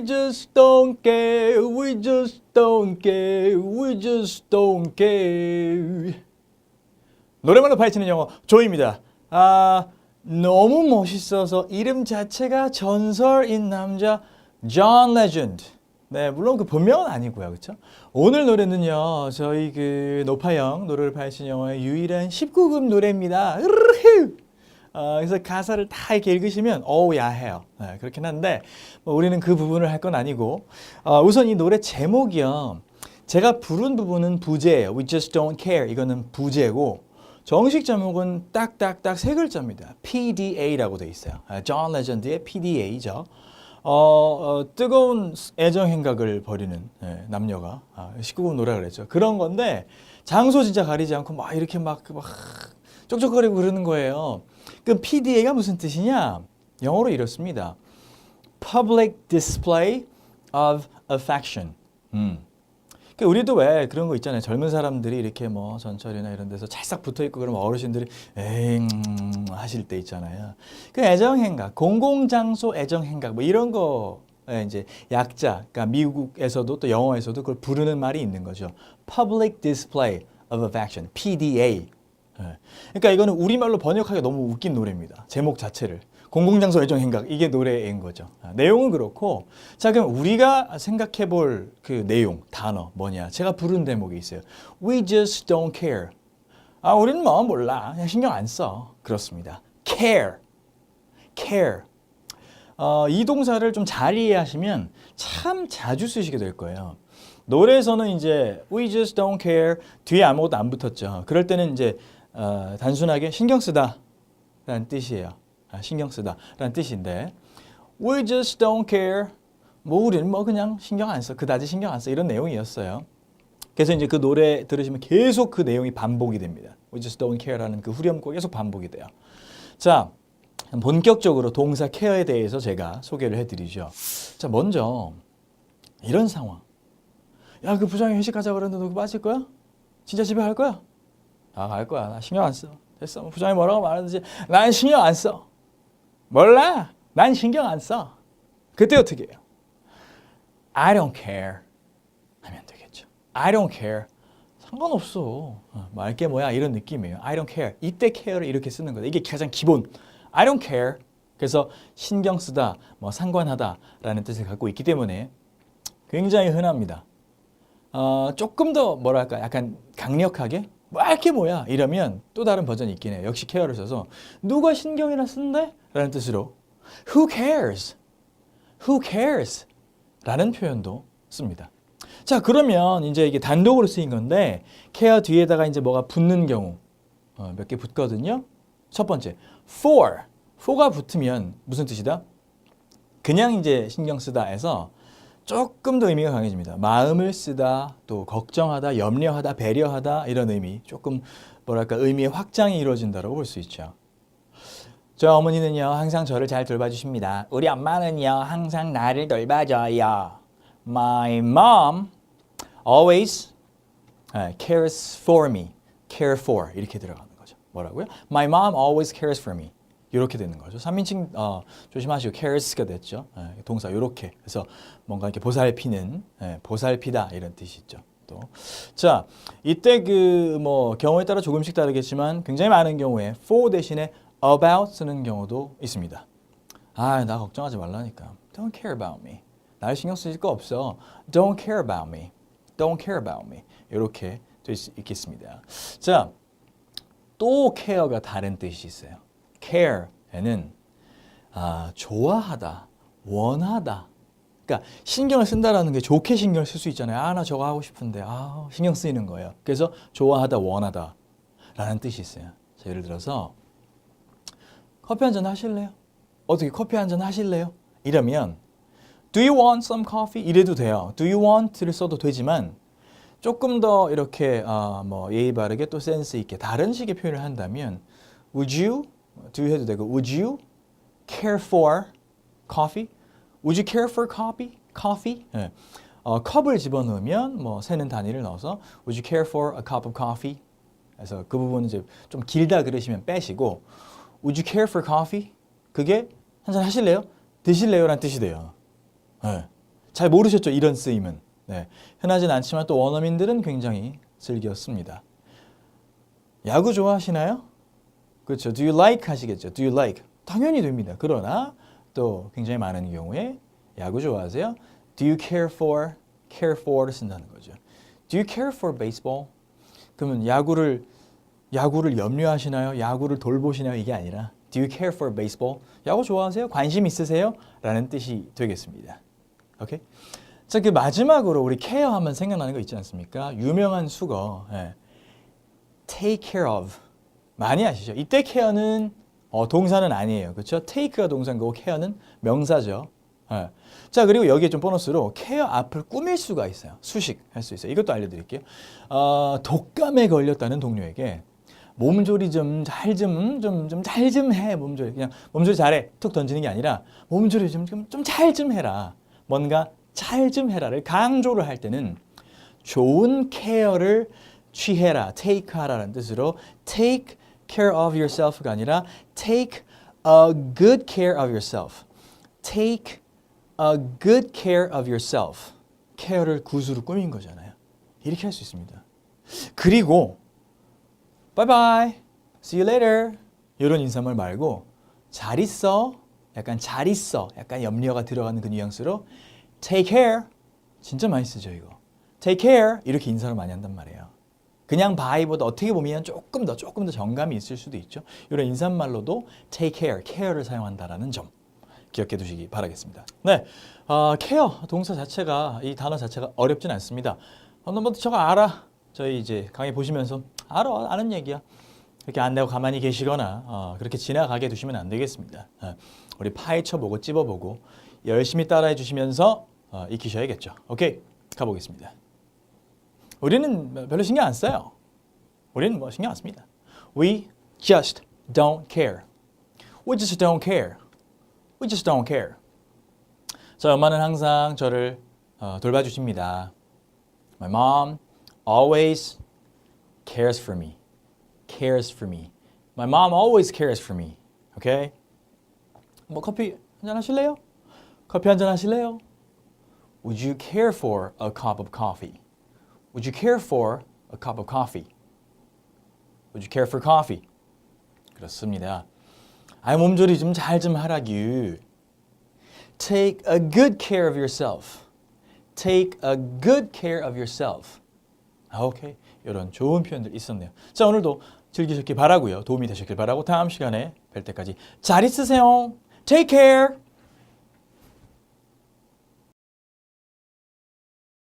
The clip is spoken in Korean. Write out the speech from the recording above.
We just don't care. We just don't care. We just don't care. 노래만으로 파헤치는 영어 조입니다. 아 너무 멋있어서 이름 자체가 전설인 남자 John Legend. 네, 물론 그 본명은 아니고요, 그렇죠? 오늘 노래는요, 저희 그 노파영 노래를 파헤친 영어의 유일한 19금 노래입니다. 으르르! 어, 그래서 가사를 다 이렇게 읽으시면 어우 야해요. 네, 그렇긴 한데 뭐 우리는 그 부분을 할 건 아니고 어, 우선 이 노래 제목이요. 제가 부른 부분은 부제예요. We just don't care. 이거는 부제고 정식 제목은 딱딱딱 세 글자입니다. PDA라고 돼 있어요. 아, John Legend의 PDA죠. 어, 어, 뜨거운 애정 행각을 벌이는 예, 남녀가 아, 19금 노래가 그랬죠. 그런 건데 장소 진짜 가리지 않고 막 이렇게 막, 막 쪽쪽거리고 그러는 거예요. 그 PDA가 무슨 뜻이냐? 영어로 이렇습니다. Public Display of Affection. 음. 그 우리도 왜 그런 거 있잖아요. 젊은 사람들이 이렇게 뭐 전철이나 이런 데서 찰싹 붙어 있고 그러면 어르신들이 에이 음, 하실 때 있잖아요. 그 애정 행각, 공공 장소 애정 행각 뭐 이런 거 예, 이제 약자, 그러니까 미국에서도 또 영어에서도 그걸 부르는 말이 있는 거죠. Public Display of Affection, PDA. 예. 그러니까 이거는 우리말로 번역하기가 너무 웃긴 노래입니다. 제목 자체를. 공공장소 애정 행각 이게 노래인 거죠. 아, 내용은 그렇고 자 그럼 우리가 생각해 볼 그 내용 단어 뭐냐? 제가 부른 대목이 있어요. We just don't care. 아 우리는 뭐 몰라 그냥 신경 안 써. 그렇습니다. care, care. 어, 이 동사를 좀 잘 이해하시면 참 자주 쓰시게 될 거예요. 노래에서는 이제 we just don't care 뒤에 아무것도 안 붙었죠. 그럴 때는 이제 어, 단순하게 신경 쓰다 라는 뜻이에요. 아, 신경 쓰다 라는 뜻인데 we just don't care 뭐 우리는 뭐 그냥 신경 안 써. 그다지 신경 안 써. 이런 내용이었어요. 그래서 이제 그 노래 들으시면 계속 그 내용이 반복이 됩니다. We just don't care라는 그 후렴구 계속 반복이 돼요. 자, 본격적으로 동사 케어에 대해서 제가 소개를 해드리죠. 자, 먼저 이런 상황. 야, 그 부장이 회식하자 그러는데 너 빠질 거야? 진짜 집에 갈 거야? 아, 갈 거야. 나 신경 안 써. 됐어. 뭐 부장이 뭐라고 말하든지 난 신경 안 써. 몰라. 난 신경 안 써. 그때 어떻게 해요? I don't care 하면 되겠죠. I don't care. 상관없어. 어, 말게 뭐야 이런 느낌이에요. I don't care. 이때 care를 이렇게 쓰는 거다. 이게 가장 기본. I don't care. 그래서 신경 쓰다, 뭐 상관하다라는 뜻을 갖고 있기 때문에 굉장히 흔합니다. 어, 조금 더 뭐랄까 약간 강력하게 말게 뭐야 이러면 또 다른 버전이 있긴 해요. 역시 케어를 써서 누가 신경이나 쓴대? 라는 뜻으로 Who cares? Who cares? 라는 표현도 씁니다. 자 그러면 이제 이게 단독으로 쓰인 건데 케어 뒤에다가 이제 뭐가 붙는 경우 어, 몇 개 붙거든요. 첫 번째 for for가 붙으면 무슨 뜻이다? 그냥 이제 신경 쓰다에서 조금 더 의미가 강해집니다. 마음을 쓰다, 또 걱정하다, 염려하다, 배려하다 이런 의미 조금 뭐랄까 의미의 확장이 이루어진다고 볼 수 있죠. 저 어머니는요 항상 저를 잘 돌봐주십니다. 우리 엄마는요 항상 나를 돌봐줘요. My mom always uh, cares for me. care for 이렇게 들어가는 거죠. 뭐라고요? My mom always cares for me. 이렇게 되는 거죠. 3인칭 어, 조심하시고 cares가 됐죠. 예, 동사 이렇게. 그래서 뭔가 이렇게 보살피는 예, 보살피다 이런 뜻이 있죠. 또. 자, 이때 그 뭐 경우에 따라 조금씩 다르겠지만 굉장히 많은 경우에 for 대신에 about 쓰는 경우도 있습니다. 아, 나 걱정하지 말라니까. Don't care about me. 날 신경 쓰일 거 없어. Don't care about me. Don't care about me. 이렇게 될 수 있겠습니다. 자, 또 care가 다른 뜻이 있어요. Care에는 아, 좋아하다, 원하다. 그러니까 신경을 쓴다라는 게 좋게 신경을 쓸 수 있잖아요. 아, 나 저거 하고 싶은데 아, 신경 쓰이는 거예요. 그래서 좋아하다, 원하다 라는 뜻이 있어요. 자, 예를 들어서 커피 한 잔 하실래요? 어떻게 커피 한 잔 하실래요? 이러면 Do you want some coffee? 이래도 돼요. Do you want를 써도 되지만 조금 더 이렇게 어, 뭐 예의 바르게 또 센스 있게 다른 식의 표현을 한다면 Would you? Do 해도 되고 Would you care for coffee? Would you care for coffee? Coffee? 예. 어, 컵을 집어넣으면 뭐 세는 단위를 넣어서 Would you care for a cup of coffee? 그래서 그 부분은 이제 좀 길다 그러시면 빼시고 Would you care for coffee? 그게 한 잔 하실래요? 드실래요? 라는 뜻이 돼요. 예. 잘 모르셨죠? 이런 쓰임은. 네. 흔하진 않지만 또 원어민들은 굉장히 즐겨 씁니다. 야구 좋아하시나요? 그렇죠. Do you like 하시겠죠. Do you like? 당연히 됩니다. 그러나 또 굉장히 많은 경우에 야구 좋아하세요? Do you care for? care for를 쓴다는 거죠. Do you care for baseball? 그러면 야구를 야구를 염려하시나요? 야구를 돌보시나요? 이게 아니라 Do you care for baseball? 야구 좋아하세요? 관심 있으세요? 라는 뜻이 되겠습니다. 오케이? 자, 그 마지막으로 우리 케어 하면 생각나는 거 있지 않습니까? 유명한 수거. 예. take care of. 많이 아시죠? 이때 케어는 어, 동사는 아니에요. 그렇죠? take가 동사고 케어는 명사죠. 예. 자, 그리고 여기에 좀 보너스로 케어 앞을 꾸밀 수가 있어요. 수식 할 수 있어요. 이것도 알려드릴게요. 어, 독감에 걸렸다는 동료에게 몸조리 좀 잘 좀 좀 좀 잘 좀 해 몸조리 그냥 몸조리 잘해 툭 던지는 게 아니라 몸조리 좀 좀 잘좀 해라 뭔가 잘 좀 해라를 강조를 할 때는 좋은 케어를 취해라 take 하라는 뜻으로 take care of yourself가 아니라 take a good care of yourself take a good care of yourself 케어를 굿으로 꾸민 거잖아요 이렇게 할 수 있습니다 그리고 bye bye, see you later 이런 인사말 말고 잘 있어, 약간 잘 있어, 약간 염려가 들어가는 그 뉘앙스로 take care 진짜 많이 쓰죠 이거 take care 이렇게 인사를 많이 한단 말이에요. 그냥 bye보다 어떻게 보면 조금 더 조금 더 정감이 있을 수도 있죠. 이런 인사말로도 take care, care를 사용한다라는 점 기억해 두시기 바라겠습니다. 네, 어, care 동사 자체가 이 단어 자체가 어렵진 않습니다. 어, 너뭐 저거 알아. 저희 이제 강의 보시면서 알아 아는 얘기야. 이렇게 안 내고 가만히 계시거나 어, 그렇게 지나가게 두시면 안 되겠습니다. 어, 우리 파헤쳐보고 찝어보고 열심히 따라해 주시면서 어, 익히셔야겠죠. 오케이 가보겠습니다. 우리는 별로 신경 안 써요. 우리는 뭐 신경 안 씁니다. We just don't care. We just don't care. We just don't care. 저희 엄마는 항상 저를 어, 돌봐주십니다. My mom always cares for me. cares for me. My mom always cares for me. Okay? 뭐 커피 한잔 하실래요? 커피 한잔 하실래요? Would you care for a cup of coffee? Would you care for a cup of coffee? Would you care for coffee? 그렇습니다. 아 몸조리 좀잘좀 하라규. Take a good care of yourself. Take a good care of yourself. 아, 오케이. 이런 좋은 표현들 있었네요. 자, 오늘도 즐기셨길 바라고요. 도움이 되셨길 바라고 다음 시간에 뵐 때까지 잘 있으세요. Take care.